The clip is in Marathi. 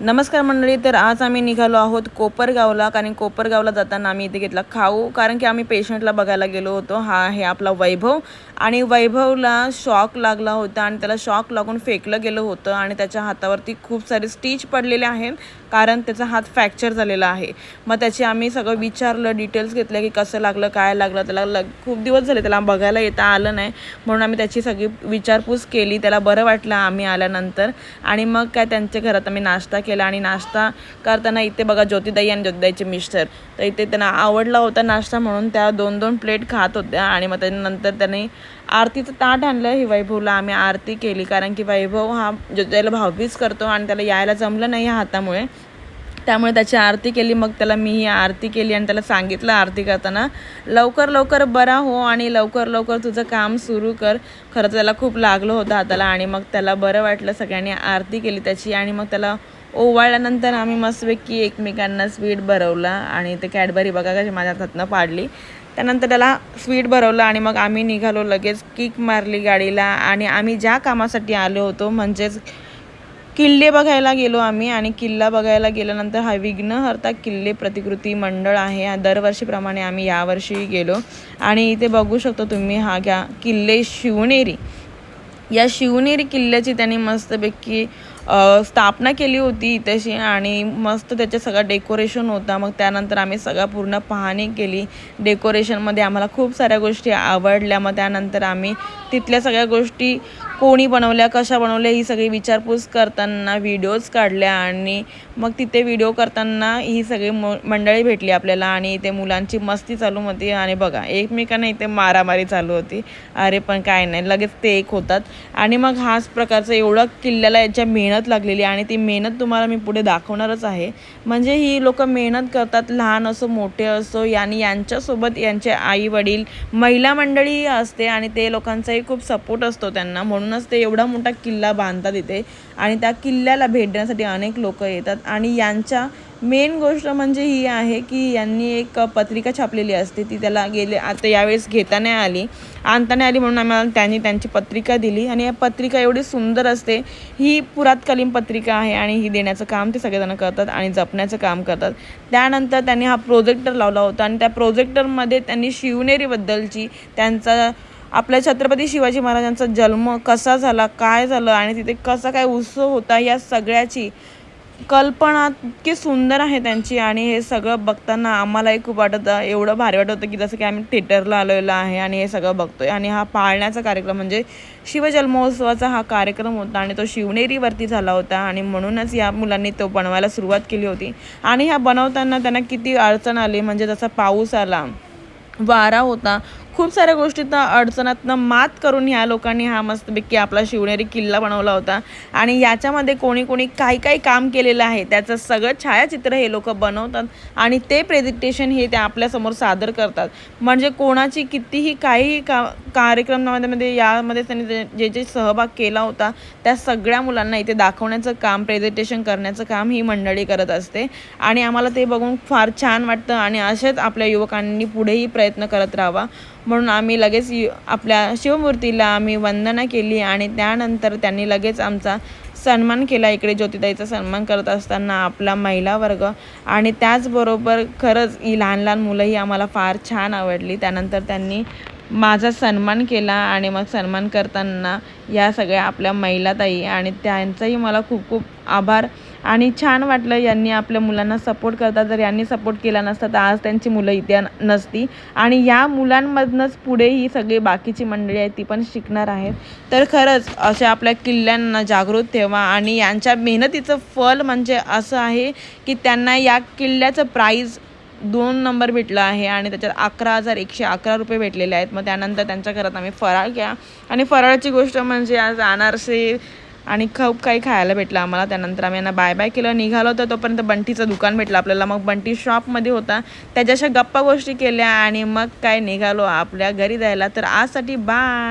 नमस्कार मंडळी तर आज आम्ही निघालो आहोत कोपरगावला. कारण कोपरगावला जाताना आम्ही इथे घेतला खाऊ. कारण की आम्ही पेशंटला बघायला गेलो होतो. हा आहे आपला वैभव. आणि वैभवला शॉक लागला होता आणि त्याला शॉक लागून फेकलं गेलं होतं. आणि त्याच्या हातावरती खूप सारे स्टिच पडलेले आहेत. कारण त्याचा हात फ्रॅक्चर झालेला आहे. मग त्याची आम्ही सगळं विचारलं डिटेल्स घेतल्या की कसं लागलं काय लागलं त्याला लग खूप दिवस झाले त्याला बघायला येता आलं नाही. म्हणून आम्ही त्याची सगळी विचारपूस केली त्याला बरं वाटलं आम्ही आल्यानंतर. आणि मग काय त्यांच्या घरात आम्ही नाश्ता केला आणि नाश्ता करताना इथे बघा ज्योतिदाई आणि ज्योतिदाईचे मिस्टर. तर इथे त्यांना आवडला होता नाश्ता म्हणून त्या दोन दोन प्लेट खात होत्या आणि मग त्याच्यानंतर त्यांनी आरतीचं ताट आणलं ही वैभवला आम्ही आरती केली. कारण की वैभव हा ज्योतिताईला भावभीज करतो आणि त्याला यायला जमलं नाही या हातामुळे. त्यामुळे त्याची आरती केली. मग त्याला मी ही आरती केली आणि त्याला सांगितलं आरती करताना लवकर लवकर बरा हो आणि लवकर लवकर तुझं काम सुरू कर. खरं तर त्याला खूप लागलं होतं हाताला आणि मग त्याला बरं वाटलं. सगळ्यांनी आरती केली त्याची आणि मग त्याला ओवाळल्यानंतर आम्ही मस्तपैकी एकमेकांना स्वीट भरवला आणि ते कॅडबरी बघा कशी माझ्या हातनं पाडली. त्यानंतर त्याला स्वीट भरवलं आणि मग आम्ही निघालो लगेच किक मारली गाडीला आणि आम्ही ज्या कामासाठी आलो होतो म्हणजेच किल्ले बघायला गेलो आम्ही आणि किल्ला बघायला गेल्यानंतर हा विघ्नहर्ता किल्ले प्रतिकृती मंडळ आहे. दरवर्षीप्रमाणे आम्ही यावर्षी गेलो आणि इथे बघू शकतो तुम्ही हा घ्या किल्ले शिवनेरी. या शिवनेरी किल्ल्याची त्यांनी मस्तपैकी स्थापना केली होती इथेशी आणि मस्त त्याचं सगळं डेकोरेशन होता. मग त्यानंतर आम्ही सगळं पूर्ण पाहणी केली. डेकोरेशनमध्ये आम्हाला खूप साऱ्या गोष्टी आवडल्या. मग त्यानंतर आम्ही तिथल्या सगळ्या गोष्टी कोणी बनवल्या कशा बनवल्या ही सगळी विचारपूस करताना व्हिडिओज काढल्या आणि मग तिथे व्हिडिओ करताना ही सगळी म मंडळी भेटली आपल्याला आणि इथे मुलांची मस्ती चालू होती आणि बघा एकमेकांना इथे मारामारी चालू होती. अरे पण काय नाही लगेच ते एक होतात. आणि मग हाच प्रकारचं एवढं किल्ल्याला याच्या मेहनत मेहनत लागलेली आणि ती मेहनत तुम्हाला मी पुढे दाखवणारच आहे. म्हणजे ही लोक मेहनत करतात लहान असो मोठे असो आणि यांच्यासोबत यांचे आई वडील महिला मंडळी असते आणि ते लोकांचाही खूप सपोर्ट असतो त्यांना. म्हणूनच ते एवढा मोठा किल्ला बांधतात इथे. आणि त्या किल्ल्याला भेट देण्यासाठी अनेक लोक येतात आणि यांच्या मेन गोष्ट म्हणजे ही आहे की यांनी एक पत्रिका छापलेली असते. ती त्याला गेले आता यावेळेस घेता नाही आली. आणता नाही आली म्हणून आम्हाला त्यांनी त्यांची पत्रिका दिली. आणि या पत्रिका एवढी सुंदर असते. ही पुरातकालीन पत्रिका आहे आणि ही देण्याचं काम ते सगळेजण करतात आणि जपण्याचं काम करतात. त्यानंतर त्यांनी हा प्रोजेक्टर लावला होता आणि त्या प्रोजेक्टरमध्ये त्यांनी शिवनेरीबद्दलची त्यांचा आपल्या छत्रपती शिवाजी महाराजांचा जन्म कसा झाला काय झालं आणि तिथे कसा काय उत्सव होता या सगळ्याची कल्पना इतकी सुंदर आहे त्यांची आणि हे सगळं बघताना आम्हालाही खूप वाटत. एवढं भारी वाटत होतं की जसं की आम्ही थिएटरला आलेलो आहे आणि हे सगळं बघतोय. आणि हा पाळण्याचा कार्यक्रम म्हणजे शिवजन्मोत्सवाचा हा कार्यक्रम होता आणि तो शिवनेरीवरती झाला होता आणि म्हणूनच या मुलांनी तो बनवायला सुरुवात केली होती. आणि ह्या बनवताना त्यांना किती अडचण आली म्हणजे जसा पाऊस आला वारा होता खूप साऱ्या गोष्टीत अडचणातनं मात करून ह्या लोकांनी हा मस्तपैकी आपला शिवनेरी किल्ला बनवला होता. आणि याच्यामध्ये कोणी कोणी काही काही काम केलेलं आहे. त्याचं सगळं छायाचित्र हे लोक बनवतात आणि ते प्रेझेंटेशन हे ते आपल्यासमोर सादर करतात. म्हणजे कोणाची कितीही काहीही का कार्यक्रमामध्ये यामध्ये त्यांनी जे- जे जे सहभाग केला होता त्या सगळ्या मुलांना इथे दाखवण्याचं काम प्रेझेंटेशन करण्याचं काम ही मंडळी करत असते. आणि आम्हाला ते बघून फार छान वाटतं आणि असेच आपल्या युवकांनी पुढेही प्रयत्न करत राहावा. म्हणून आम्ही लगेच आपल्या शिवमूर्तीला आम्ही वंदना केली आणि त्यानंतर त्यांनी लगेच आमचा सन्मान केला. इकडे ज्योतिताईचा सन्मान करत असताना आपला महिला वर्ग. आणि त्याचबरोबर खरंच ही लहान लहान मुलंही आम्हाला फार छान आवडली. त्यानंतर त्यांनी माझा सन्मान केला आणि मग सन्मान करताना या सगळ्या आपल्या महिलाताई आणि त्यांचाही मला खूप खूप आभार. आणि छान वाटलं यांनी आपल्या मुलांना सपोर्ट करतात. जर यांनी सपोर्ट केला नसता तर आज त्यांची मुलं इथे नसती. आणि या मुलांमधनंच पुढे ही सगळी बाकीची मंडळी आहेत ती पण शिकणार आहेत. तर खरंच अशा आपल्या किल्ल्यांना जागृत ठेवा आणि यांच्या मेहनतीचं फल म्हणजे असं आहे की त्यांना या किल्ल्याचं प्राईज दोन नंबर भेटला आहे आणि त्याच्यात अकरा हजार एकशे अकरा रुपये भेटलेले आहेत. मग त्यानंतर त्यांच्या घरात आम्ही फराळ घ्या. आणि फराळची गोष्ट म्हणजे आज अनारसे आणि खूप काही खायला भेटलं आम्हाला. त्यानंतर आम्ही यांना बाय बाय केलं. निघालो तर तोपर्यंत बंटीचं दुकान भेटलं आपल्याला. मग बंटी शॉपमध्ये होता. त्याच्याशा गप्पा गोष्टी केल्या आणि मग काय निघालो आपल्या घरी जायला. तर आजसाठी बाय